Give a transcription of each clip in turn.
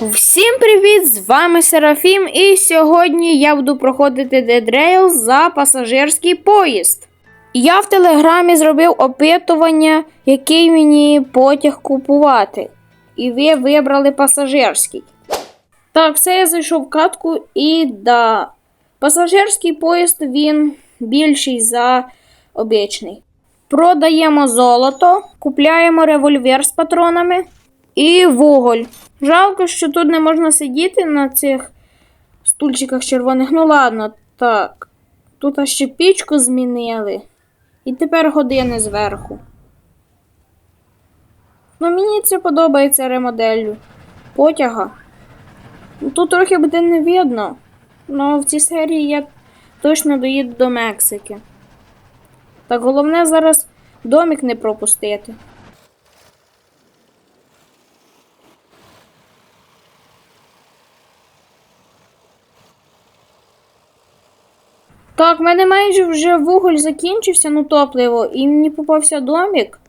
Всім привіт! З вами Серафім, і сьогодні я буду проходити Rail за пасажирський поїзд. Я в телеграмі зробив опитування, який мені потяг купувати. І ви вибрали пасажирський. Так, все я зайшов в катку і да. Пасажирський поїзд він більший за обичний. Продаємо золото, купляємо револьвер з патронами і вуголь. Жалко, що тут не можна сидіти на цих стульчиках червоних. Ну ладно, так. Тут ще пічку змінили. І тепер години зверху. Ну, мені це подобається ремоделлю потяга. Тут трохи буде не видно. але в цій серії я точно доїду до Мексики. Так головне зараз домик не пропустити. Так, в мене майже вже вуголь закінчився, ну топливо, і мені попався домик.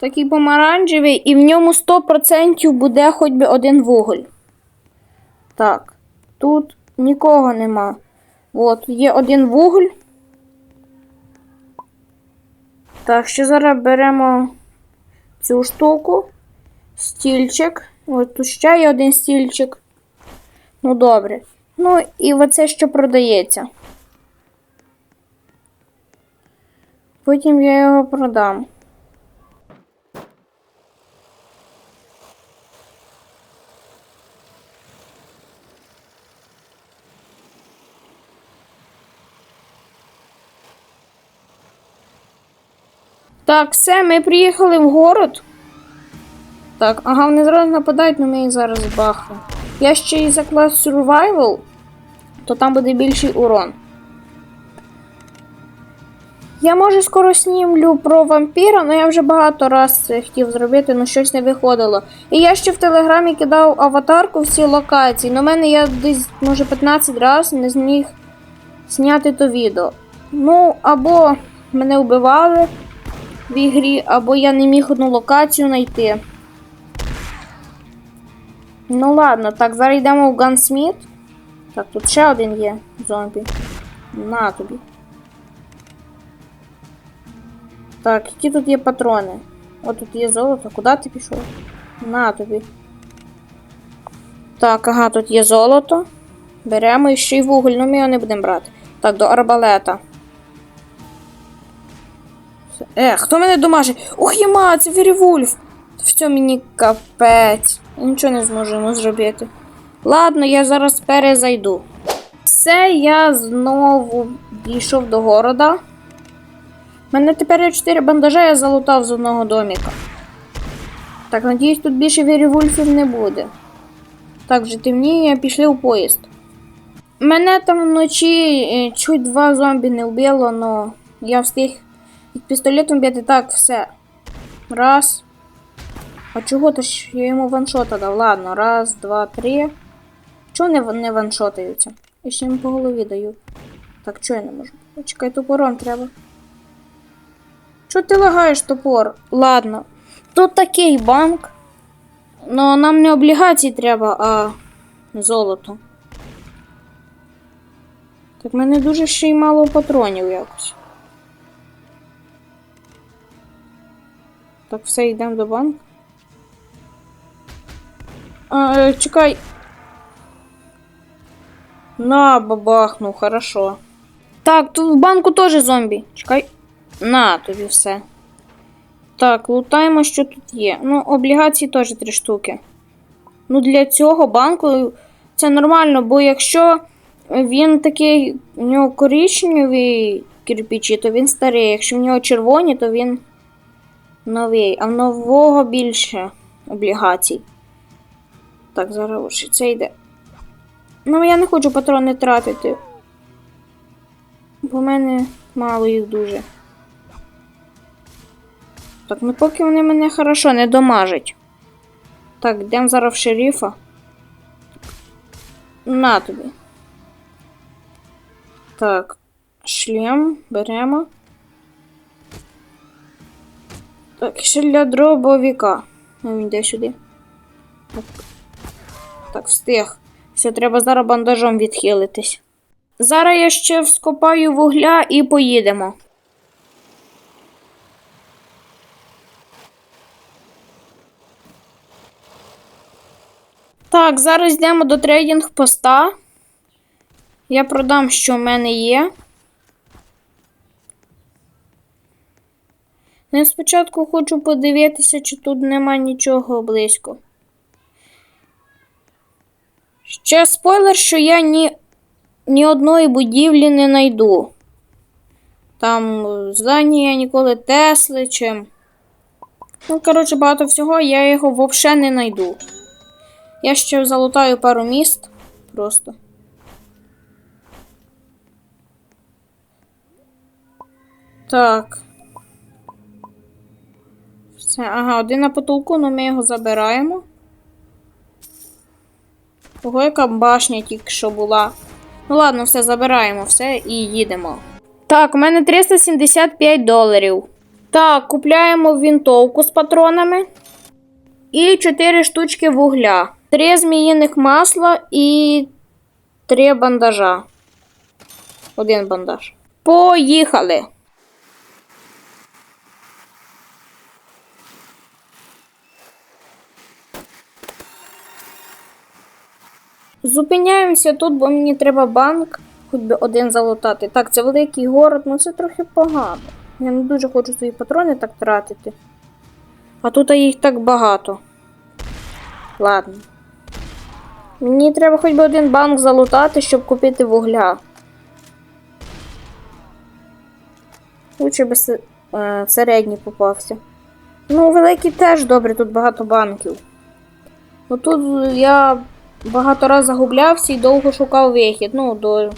Такий помаранчевий, і в ньому 100% буде хоч би один вуголь. Так, тут нікого нема. От, є один вуголь. Так, ще зараз беремо цю штуку, стільчик. От тут ще є один стільчик. Ну, добре. Ну, і оце, що продається. Потім я його продам. Так, все, ми приїхали в город. Так, ага, вони зразу нападають, але ми їх зараз бахнемо. Я ще і за клас Survival, то там буде більший урон. Я може скоро снімлю про вампіра, але я вже багато раз це хотів зробити, але щось не виходило. І я ще в телеграмі кидав аватарку всі локації, але в мене я десь, може, 15 разів не зміг зняти то відео. Ну, або мене вбивали в ігрі, або я не міг одну локацію знайти. Ну ладно, так, зараз йдемо в Gunsmith. Так, тут ще один є зомбі. На тобі. Так, які тут є патрони? О, тут є золото. Куди ти пішов? На тобі. Так, ага, тут є золото. Беремо і ще й вуголь, ну ми його не будемо брати. Так, до арбалета. Е, хто мене домажить? Ух, єма, це Вірівульф! Все мені капець. Нічого не зможу зробити. Ладно, я зараз перезайду. Все, я знову дійшов до города. Мене тепер є 4 бандажа, я залутав з одного доміка. Так, надіюсь, тут більше вірівульфів не буде. Так, вже темніє, пішли у поїзд. Мене там вночі е, чуть два зомбі не вбило, але я встиг під пістолетом бити так, все. Раз. А чого ти ж я йому ваншота дав? Ладно, раз, два, три. Чого не, не ваншотаються? Я ще йому по голові даю. Так, чого я не можу? Чекай, топором треба. Чого ти лагаєш топор? Ладно. Тут такий банк. Но нам не облігації треба, а золото. Так в мене дуже ще й мало патронів якось. Так, все, йдемо до банку. А, е, чекай. На, бабахну, хорошо. Так, тут в банку теж зомбі. Чекай. На, тобі все. Так, лутаємо, що тут є. Ну, облігації теж три штуки. Ну, для цього банку це нормально, бо якщо він такий, у нього коричневі кирпичі, то він старий. Якщо в нього червоні, то він новий. А в нового більше облігацій. Так, зараз це йде. Ну, я не хочу патрони тратити. Бо в мене мало їх дуже. Так, ну поки вони мене хорошо не домажать. Так, йдемо зараз в шерифа. На тобі. Так, шлем беремо. Так, ще для дробовика. Ну, він йде сюди. Так. Так, встиг. Все, треба зараз бандажом відхилитись. Зараз я ще вскопаю вугля і поїдемо. Так, зараз йдемо до трейдинг поста. Я продам, що в мене є. Ну, спочатку хочу подивитися, чи тут нема нічого близько. Ще спойлер, що я ні, ні одної будівлі не знайду. Там е, здання ніколи Тесли чи. Ну, коротше, багато всього, я його взагалі не знайду. Я ще залутаю пару міст. Просто. Так. Все, ага, один на потолку, але ми його забираємо. Ого, яка башня тільки що була. Ну ладно, все, забираємо все і їдемо. Так, у мене 375 доларів. Так, купляємо вінтовку з патронами. І 4 штучки вугля. 3 зміїних масла і 3 бандажа. Один бандаж. Поїхали! Зупиняємося тут, бо мені треба банк, хоч би один залутати. Так, це великий город, ну це трохи погано. Я не дуже хочу свої патрони так тратити. А тут їх так багато. Ладно. Мені треба хоч би один банк залутати, щоб купити вугля. Лучше би е, середній попався. Ну, великий теж добре, тут багато банків. Ну тут я багато разів загублявся і довго шукав вихід. Ну, до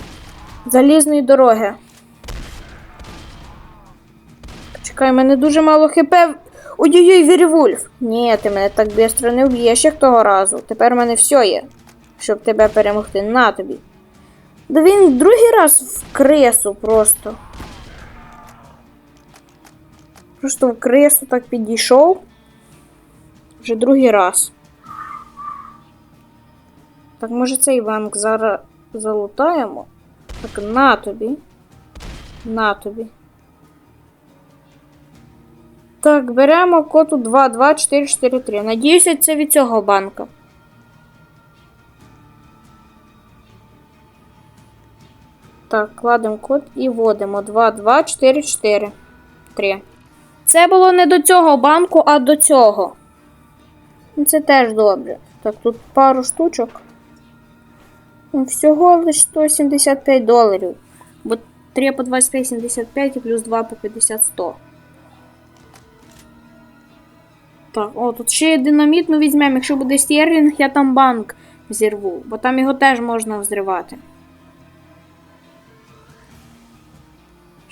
залізної дороги. Чекай, в мене дуже мало хп. Ой-ой-ой, Вірвульф. Ні, ти мене так швидко не вб'єш, як того разу. Тепер в мене все є, щоб тебе перемогти. На тобі. Да він другий раз в крису просто. Просто в крису так підійшов. Вже другий раз. Так, може цей банк зараз залутаємо? Так, на тобі. На тобі. Так, беремо коду 22443. Надіюся, це від цього банка. Так, кладемо код і вводимо 22443. 3. Це було не до цього банку, а до цього. Ну, Це теж добре. Так, тут пару штучок. Ну, Всього лише 175 доларів. Бо 3 по 25,75 і плюс 2 по 50 100. Так, о, тут ще динаміт, ну візьмемо. Якщо буде стерлінг, я там банк взірву, бо там його теж можна взривати.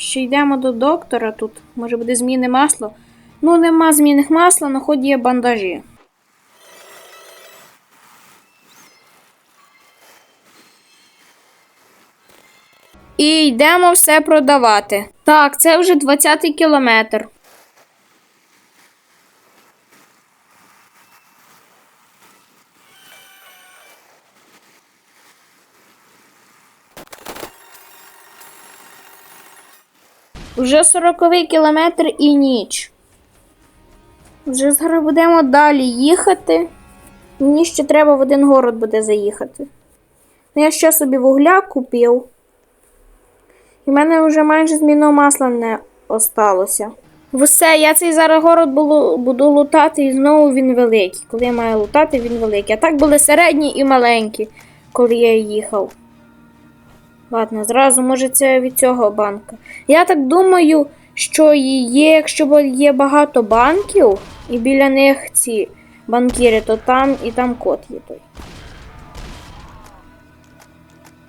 Ще йдемо до доктора тут. Може буде зміни масла. Ну, нема змінних масла, на ході є бандажі. І йдемо все продавати. Так, це вже 20-й кілометр. Вже 40 кілометр і ніч. Вже зараз будемо далі їхати. Мені ще треба в один город буде заїхати. Ну, я ще собі вугля купив. І в мене вже майже змінного масла не осталося. Все, я цей зараз город буду лутати, і знову він великий. Коли я маю лутати, він великий. А так були середні і маленькі, коли я їхав. Ладно, зразу, може, це від цього банка. Я так думаю, що є, якщо є багато банків, і біля них ці банкіри, то там і там код є той.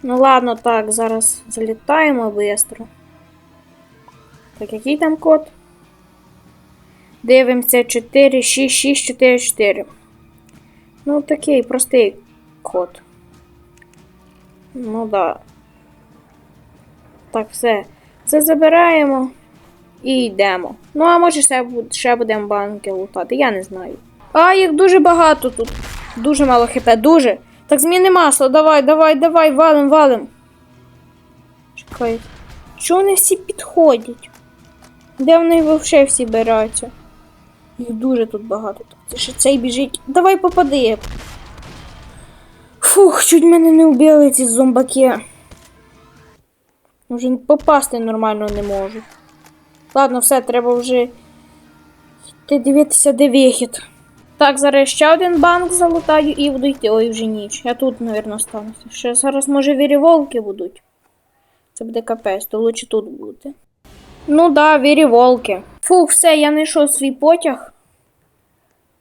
Ну ладно, так, зараз залітаємо швидко. Так, який там код? Дивимося 4, 6, 6, 4, 4. Ну, такий простий код. Ну да. Так, все. Це забираємо і йдемо. Ну, а може ще, ще будемо банки лутати, я не знаю. А, їх дуже багато тут. Дуже мало хп, дуже. Так зміни масло, давай, давай, давай, валим, валим. Чекай. Чого вони всі підходять? Де вони взагалі всі беруться? Їх дуже тут багато. Це ще цей біжить. Давай попади. Фух, чуть мене не вбили ці зомбаки. Вже попасти нормально не можу. Ладно, все, треба вже йти дивитися, де вихід. Так, зараз ще один банк залутаю і буду йти. Ой, вже ніч. Я тут, мабуть, остануся. Ще зараз, може, віріволки будуть. Це буде капець, то лучше тут бути. Ну да, віріволки. Фух, все, я знайшов свій потяг.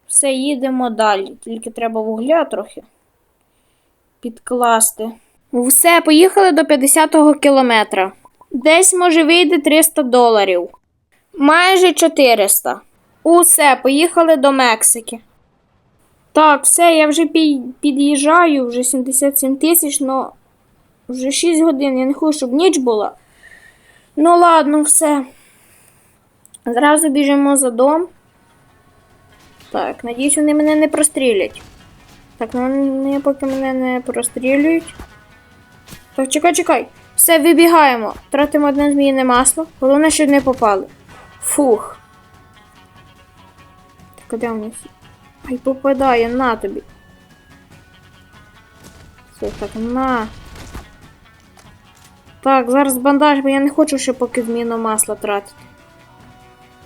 Все, їдемо далі. Тільки треба вугля трохи підкласти. Все, поїхали до 50-го кілометра. Десь може вийде 300 доларів. Майже 400. Усе, поїхали до Мексики. Так, все, я вже під'їжджаю, вже 77 тисяч, но вже 6 годин. Я не хочу, щоб ніч була. Ну ладно, все. Зразу біжимо за дом. Так, надіюсь, вони мене не прострілять. Так, ну вони поки мене не прострілюють. Так, чекай, чекай. Все, вибігаємо. Тратимо одне зміїне масло. Головне, щоб не попали. Фух. Так, де вони всі? Ай, попадає, на тобі. Все, так, на. Так, зараз бандаж, бо я не хочу ще поки зміну масла тратити.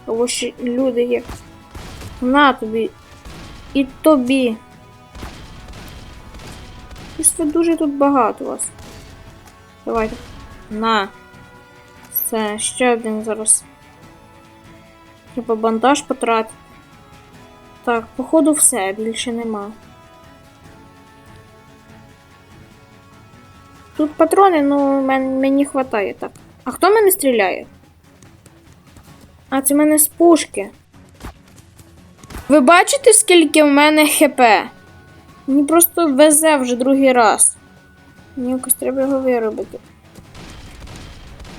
Або ще люди є. На тобі. І тобі. Щось ви дуже тут багато вас. Давайте. На. Все, ще один зараз. Треба бандаж потратити. Так, походу все, більше нема. Тут патрони, ну мен, мені хватає так. А хто мене стріляє? А, це в мене з пушки. Ви бачите, скільки в мене хп? Мені просто везе вже другий раз. Мені якось треба його виробити.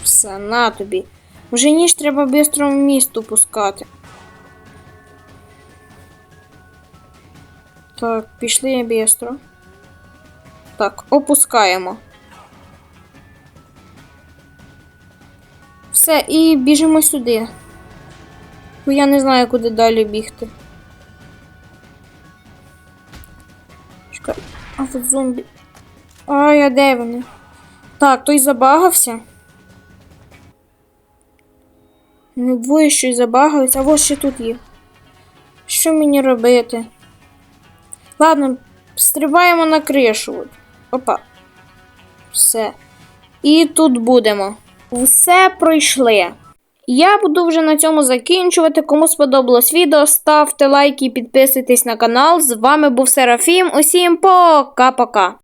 Все, на тобі. Вже ніж треба швидко в місто пускати. Так, пішли бістро. Так, опускаємо. Все, і біжимо сюди. Бо я не знаю, куди далі бігти. Чекай. А тут зомбі. А де вони? Так, той забагався. Не двоє щось забагались, а ось ще тут є. Що мені робити? Ладно, стрибаємо на кришу. Опа. Все. І тут будемо. Все пройшли. Я буду вже на цьому закінчувати. Кому сподобалось відео, ставте лайки і підписуйтесь на канал. З вами був Серафім. Усім пока-пока.